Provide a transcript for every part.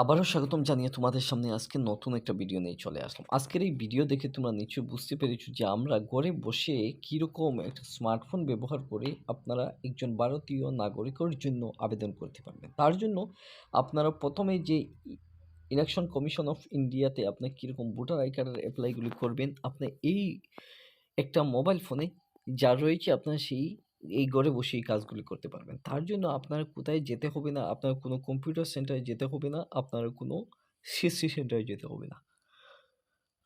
আবারও স্বাগতম জানিয়ে তোমাদের সামনে আজকে নতুন একটা ভিডিও নিয়ে চলে আসলাম। আজকের এই ভিডিও দেখে তোমরা নিশ্চয়ই বুঝতে পেরেছ যে আমরা ঘরে বসে কীরকম একটা স্মার্টফোন ব্যবহার করে আপনারা একজন ভারতীয় নাগরিকের জন্য আবেদন করতে পারবেন। তার জন্য আপনারা ১ম এ যে ইলেকশন কমিশন অফ ইন্ডিয়াতে আপনি কীরকম ভোটার আই কার্ডের অ্যাপ্লাইগুলি করবেন, আপনি এই একটা মোবাইল ফোনে যা রয়েছে আপনার সেই এই ঘরে বসে এই কাজগুলি করতে পারবেন। তার জন্য আপনার কোথায় যেতে হবে না, আপনার কোনো কম্পিউটার সেন্টারে যেতে হবে না, আপনার কোনো সিএসসি সেন্টারে যেতে হবে না।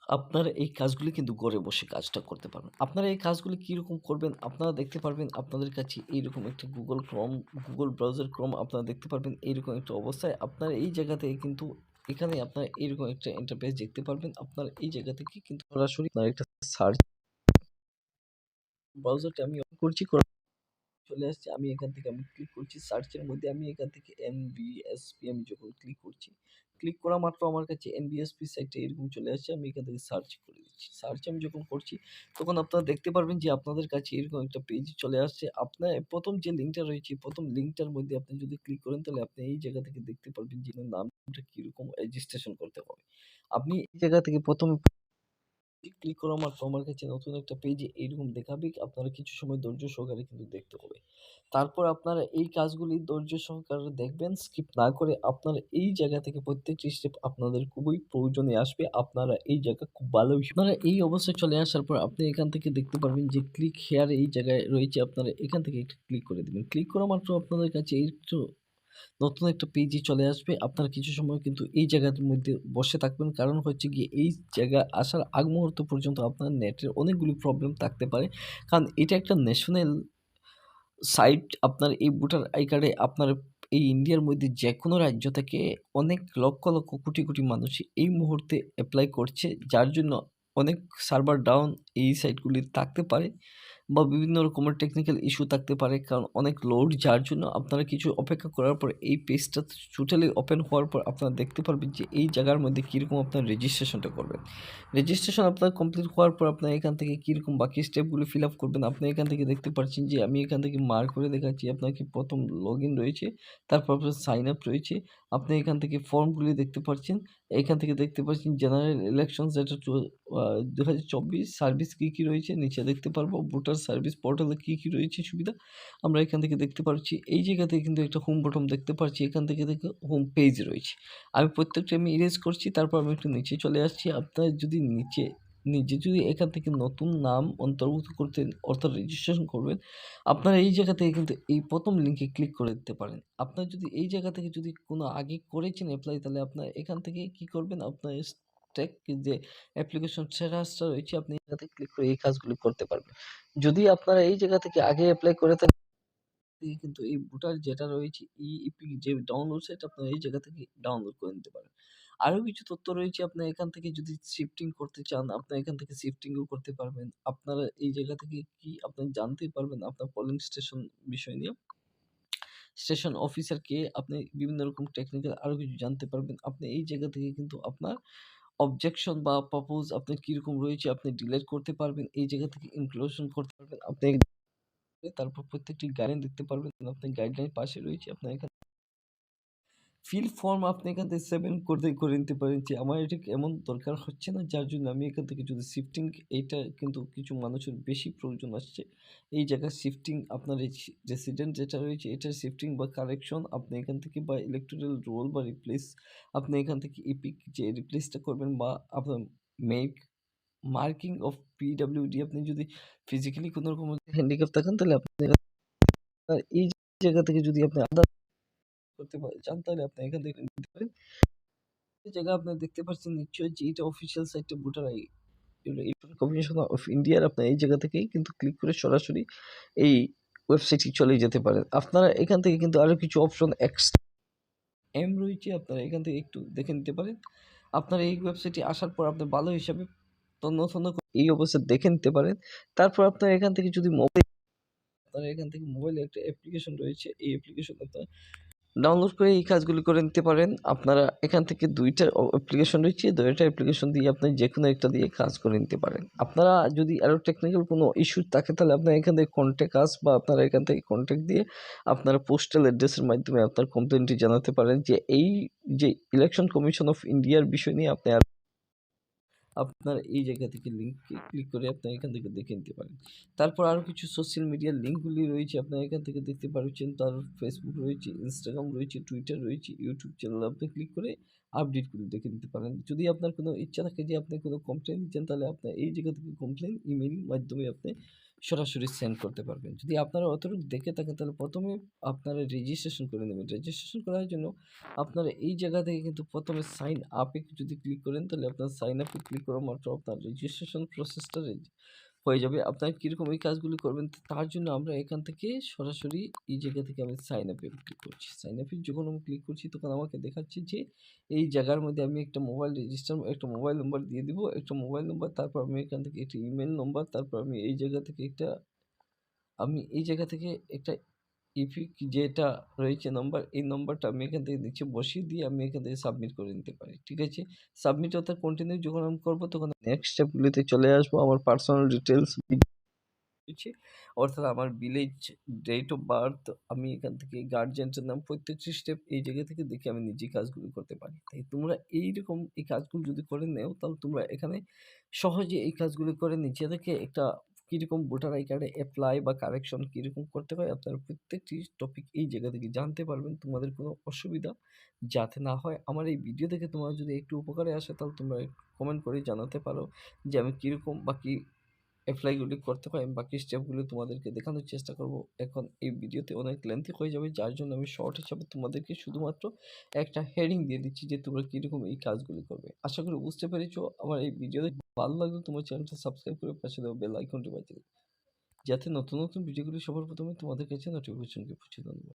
আপনারা এই কাজগুলি কিন্তু ঘরে বসে কাজটা করতে পারবেন। আপনারা এই কাজগুলি কীরকম করবেন, আপনারা দেখতে পারবেন আপনাদের কাছে এইরকম একটা গুগল ক্রম গুগল ব্রাউজার ক্রম আপনারা দেখতে পারবেন এইরকম একটা অবস্থায় আপনার এই জায়গা থেকে কিন্তু এখানে আপনারা এইরকম একটা ইন্টারফেস দেখতে পারবেন। আপনারা এই জায়গা থেকে কিন্তু সরাসরি আপনারা একটা সার্চ ব্রাউজারটা আমি অন করছি চলে আসছে। আমি এখান থেকে আমি ক্লিক করছি সার্চের মধ্যে আমি এখান থেকে এনবিএসপি আমি যখন ক্লিক করছি, ক্লিক করা মাত্র আমার কাছে এনবিএসপি সাইটে এরকম চলে আসছে। আমি এখান থেকে সার্চ করে দিচ্ছি। সার্চ আমি যখন করছি তখন আপনারা দেখতে পারবেন যে আপনাদের কাছে এরকম একটা পেজ চলে আসছে। আপনার প্রথম যে লিঙ্কটা রয়েছে প্রথম লিঙ্কটার মধ্যে আপনি যদি ক্লিক করেন তাহলে আপনি এই জায়গা থেকে দেখতে পারবেন যে নামটা কীরকম রেজিস্ট্রেশন করতে হবে। আপনি এই জায়গা থেকে ১ম এ ক্লিক করা আমার কাছে নতুন একটা পেজে এইরকম দেখাবে। আপনারা কিছু সময় ধৈর্য সহকারে কিন্তু দেখতে হবে। তারপর আপনারা এই কাজগুলি ধৈর্য সহকারে দেখবেন স্কিপ না করে আপনারা এই জায়গা থেকে প্রত্যেকটি স্টেপ আপনাদের খুবই প্রয়োজনে আসবে। আপনারা এই জায়গা খুব ভালো আপনারা এই অবস্থায় চলে আসার পর আপনি এখান থেকে দেখতে পারবেন যে ক্লিক হেয়ার এই জায়গায় রয়েছে, আপনারা এখান থেকে একটু ক্লিক করে দেবেন ক্লিক করা মাত্র আপনাদের কাছে একটু নতুন একটা পেজে চলে আসবে। আপনারা কিছু সময় কিন্তু এই জায়গার মধ্যে বসে থাকবেন। কারণ হচ্ছে গিয়ে এই জায়গায় আসার আগ মুহূর্ত পর্যন্ত আপনার নেটের অনেকগুলি প্রবলেম থাকতে পারে। কারণ এটা একটা ন্যাশনাল সাইট আপনার এই ভোটার আই কার্ডে আপনার এই ইন্ডিয়ার মধ্যে যে কোনো রাজ্য থেকে অনেক লক্ষ, লক্ষ কোটি, কোটি মানুষ এই মুহূর্তে অ্যাপ্লাই করছে। যার জন্য অনেক সার্ভার ডাউন এই সাইটগুলি থাকতে পারে বা বিভিন্ন রকমের টেকনিক্যাল ইস্যু থাকতে পারে। কারণ অনেক লোড যার জন্য আপনারা কিছু অপেক্ষা করার পর এই পেজটা টোটালি ওপেন হওয়ার পর আপনারা দেখতে পারবেন যে এই জায়গার মধ্যে কীরকম আপনার রেজিস্ট্রেশনটা করবেন। রেজিস্ট্রেশন আপনার কমপ্লিট হওয়ার পর আপনার এখান থেকে কীরকম বাকি স্টেপগুলো ফিল আপ করবেন। আপনি এখান থেকে দেখতে পাচ্ছেন যে আমি এখান থেকে মার্ক করে দেখাচ্ছি আপনার আপনাকে ১ম লগইন রয়েছে, তারপর আপনার সাইন আপ রয়েছে। আপনি এখান থেকে ফর্মগুলি দেখতে পাচ্ছেন। এখান থেকে দেখতে পাচ্ছেন জেনারেল ইলেকশন যেটা ২০২৪ সার্ভিস কী, কী রয়েছে নিচে দেখতে পারব। ভোটার সার্ভিস পোর্টালে কী, কী রয়েছে সুবিধা আমরা এখান থেকে দেখতে পাচ্ছি। এই জায়গা থেকে কিন্তু একটা হোম বটন দেখতে পাচ্ছি। এখান থেকে দেখে হোম পেজ রয়েছে। আমি প্রত্যেকটা আমি ইরেজ করছি তারপর আমি একটু নিচে চলে আসছি। আপনার যদি নিচে নিজে যদি এখান থেকে নতুন নাম অন্তর্ভুক্ত করতে অর্থাৎ রেজিস্ট্রেশন করবেন, আপনারা এই জায়গা থেকে কিন্তু এই প্রথম লিঙ্কে ক্লিক করে দিতে পারেন। আপনার যদি এই জায়গা থেকে যদি কোনো আগে করেছেন অ্যাপ্লাই তাহলে আপনার এখান থেকে কি করবেন আপনার স্টেক যে অ্যাপ্লিকেশন স্ট্যাটাসটা রয়েছে আপনি জায়গাতে ক্লিক করে এই কাজগুলি করতে পারবেন। যদি আপনারা এই জায়গা থেকে আগে অ্যাপ্লাই করে থাকেন কিন্তু এই ভোটার যেটা রয়েছে ই-ইপিক যে ডাউনলোড সেটা আপনারা এই জায়গা থেকে ডাউনলোড করে নিতে পারেন। আরও কিছু তথ্য রয়েছে, আপনার এখান থেকে যদি শিফটিং করতে চান, আপনারা এখান থেকে শিফটিংও করতে পারবেন। আপনারা এই জায়গা থেকে কি আপনারা জানতে পারবেন আপনার পোলিং স্টেশন বিষয় নিয়ে। স্টেশন অফিসার কে আপনি বিভিন্ন রকম টেকনিক্যাল আরও কিছু জানতে পারবেন। আপনি এই জায়গা থেকে কিন্তু আপনার অবজেকশন বা প্রপোজ আপনার কীরকম রয়েছে, আপনি ডিলেট করতে পারবেন। এই জায়গা থেকে ইনক্লুশন করতে পারবেন। আপনি তারপর প্রত্যেকটি গাইডলাইন দেখতে পারবেন। আপনার গাইডলাইন পাশে রয়েছে, আপনার এখানে ফিল ফর্ম আপনি এখান থেকে সেভেন করতে, করে নিতে পারেন যে আমার এটা এমন দরকার হচ্ছে না যার জন্য আমি এখান থেকে যদি শিফটিং এইটা কিন্তু কিছু মানুষের বেশি প্রয়োজন আসছে। এই জায়গায় শিফটিং আপনার রেসিডেন্ট যেটা রয়েছে, এটার শিফটিং বা কারেকশন আপনি এখান থেকে বা ইলেকট্রিক্যাল রোল বা রিপ্লেস আপনি এখান থেকে ইপিক যে রিপ্লেসটা করবেন বা আপনার মেক মার্কিং অফ পিডব্লিউডি আপনি যদি ফিজিক্যালি কোনো রকম হ্যান্ডিক্যাপ থাকেন, তাহলে আপনি এই জায়গা থেকে যদি আপনি আদার করতে চান তাহলে আপনি এখান থেকে নিতে পারেন। এই জায়গায় আপনারা দেখতে পাচ্ছেন নিশ্চয়ই যে এটা অফিসিয়াল সাইটটা ভোটার আই কমিশন অফ ইন্ডিয়ার আপনার এই জায়গা থেকেই কিন্তু ক্লিক করে সরাসরি এই ওয়েবসাইটে চলে যেতে পারেন। আপনারা এখান থেকে কিন্তু আরও কিছু অপশন এক্সট্রা এম রয়েছে, আপনারা এখান থেকে একটু দেখে নিতে পারেন। আপনারা এই ওয়েবসাইটে আসার পর আপনি ভালো হিসাবে তন্ন তন্ন এই অবস্থায় দেখে নিতে পারেন। তারপর আপনারা এখান থেকে যদি মোবাইল আপনারা এখান থেকে মোবাইলে একটা অ্যাপ্লিকেশন রয়েছে। এই অ্যাপ্লিকেশন আপনারা ডাউনলোড করে এই কাজগুলি করে নিতে পারেন। আপনারা এখান থেকে দুইটা অ্যাপ্লিকেশন রয়েছে, দুইটা অ্যাপ্লিকেশন দিয়ে আপনি যে কোনো একটা দিয়ে কাজ করে নিতে পারেন। আপনারা যদি আরও টেকনিক্যাল কোনো ইস্যু থাকে, তাহলে আপনারা এখান থেকে কন্ট্যাক্ট আস বা আপনারা এখান থেকে কন্ট্যাক্ট দিয়ে আপনারা পোস্টাল অ্যাড্রেসের মাধ্যমে আপনার কমপ্লেনটি জানাতে পারেন যে এই যে ইলেকশন কমিশন অফ ইন্ডিয়ার বিষয় নিয়ে আপনি আপনার এই জায়গা থেকে লিঙ্কে ক্লিক করে আপনি এখান থেকে দেখে নিতে পারেন। তারপর আরও কিছু সোশ্যাল মিডিয়ার লিঙ্কগুলি রয়েছে, আপনি এখান থেকে দেখতে পাচ্ছেন তার ফেসবুক রয়েছে ইনস্টাগ্রাম রয়েছে টুইটার রয়েছে ইউটিউব চ্যানেল আপনি ক্লিক করে আপডেটগুলি দেখে নিতে পারেন। যদি আপনার কোনো ইচ্ছা থাকে যে আপনি কোনো কমপ্লেন দিচ্ছেন, তাহলে আপনার এই জায়গা থেকে কমপ্লেন ইমেল মাধ্যমে আপনি সরাসরি সেন্ড করতে পারবেন। যদি আপনারা অতটুকু দেখে থাকেন, তাহলে প্রথমে আপনারা রেজিস্ট্রেশন করে নেবেন। রেজিস্ট্রেশন করার জন্য আপনারা এই জায়গা থেকে কিন্তু প্রথমে সাইন আপে যদি ক্লিক করেন, তাহলে আপনার সাইন আপে ক্লিক করা মাত্র আপনার রেজিস্ট্রেশন প্রসেসটা হয়ে যাবে। আপনারা কীরকম এই কাজগুলি করবেন তার জন্য আমরা এখান থেকে সরাসরি এই জায়গা থেকে আমি সাইন আপে ক্লিক করছি। সাইন আপে যখন আমি ক্লিক করছি তখন আমাকে দেখাচ্ছে যে এই জায়গার মধ্যে আমি একটা মোবাইল রেজিস্টার একটা মোবাইল নম্বর দিয়ে দিব। একটা মোবাইল নম্বর তারপর আমি এখান থেকে একটা ইমেল নম্বর তারপর আমি এই জায়গা থেকে একটা, আমি এই জায়গা থেকে একটা ইপিক যেটা রয়েছে নম্বর এই নম্বরটা আমি এখান থেকে নিচে বসিয়ে দিয়ে আমি এখান থেকে সাবমিট করে নিতে পারি, ঠিক আছে? সাবমিট অর্থাৎ কন্টিনিউ যখন আমি করব তখন নেক্সট স্টেপগুলিতে চলে আসব, আমার পার্সোনাল ডিটেলস অর্থাৎ আমার ভিলেজ ডেট অফ বার্থ আমি এখান থেকে গার্জিয়ানটার নাম, প্রত্যেকটি স্টেপ এই জায়গা থেকে দেখে আমি নিজে কাজগুলো করতে পারি। তাই তোমরা এইরকম এই কাজগুলো যদি করে নেও, তাহলে তোমরা এখানে সহজে এই কাজগুলো করে নিচে থেকে একটা কীরকম ভোটার আই কার্ডে অ্যাপ্লাই বা কারেকশন কীরকম করতে হয়, আপনারা প্রত্যেকটি টপিক এই জায়গা থেকে জানতে পারবেন। তোমাদের কোনো অসুবিধা যাতে না হয়। আমার এই ভিডিও দেখে তোমার যদি একটু উপকারে আসে, তাহলে তোমরা কমেন্ট করে জানাতে পারো যে আমি কীরকম বা কী অ্যাপ্লাইগুলি করতে হয় বাকি স্টেপগুলি তোমাদেরকে দেখানোর চেষ্টা করব। এখন এই ভিডিওতে অনেক লেন্থি হয়ে যাবে, যার জন্য আমি শর্ট হিসাবে তোমাদেরকে শুধুমাত্র একটা হেডিং দিয়ে দিচ্ছি যে তোমরা কীরকম এই কাজগুলি করবে। আশা করি বুঝতে পেরেছ আমার এই ভিডিওতে ভালো লাগলে তোমার চ্যানেলটা সাবস্ক্রাইব করে পাশে দেবো বেল আইকনটি বাজিয়ে যাতে নতুন নতুন ভিডিওগুলি সবার প্রথমে তোমাদের কাছে নোটিফিকেশনকে পৌঁছে দেবো